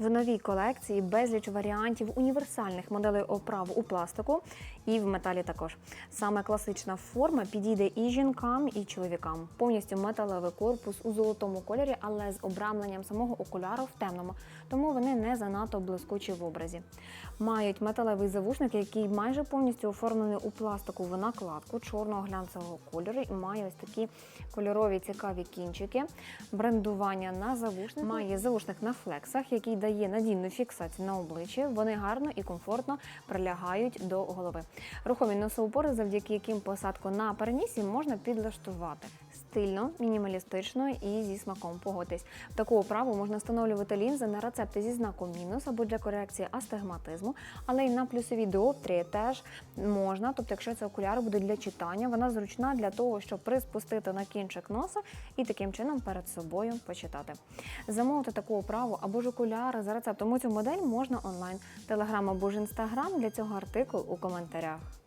В новій колекції безліч варіантів універсальних моделей оправ у пластику і в металі також. Саме класична форма підійде і жінкам, і чоловікам. Повністю металевий корпус у золотому кольорі, але з обрамленням самого окуляру в темному, тому вони не занадто блискучі в образі. Мають металевий завушник, який майже повністю оформлений у пластикову накладку чорного глянцевого кольору і має ось такі кольорові цікаві кінчики. Брендування на завушник має завушник на флексах, який дає надійну фіксацію на обличчі. Вони гарно і комфортно прилягають до голови. Рухомі носоупори, завдяки яким посадку на перенісі можна підлаштувати. Стильно, мінімалістично і зі смаком. Погодьтесь. Таку оправу можна встановлювати лінзи на рецепти зі знаком мінус або для корекції астигматизму, але й на плюсові діоптрії теж можна. Тобто, якщо це окуляри будуть для читання, вона зручна для того, щоб приспустити на кінчик носа і таким чином перед собою почитати. Замовити таку оправу або ж окуляри за рецептом у цю модель можна онлайн. Телеграм або ж інстаграм для цього артикул у коментарях.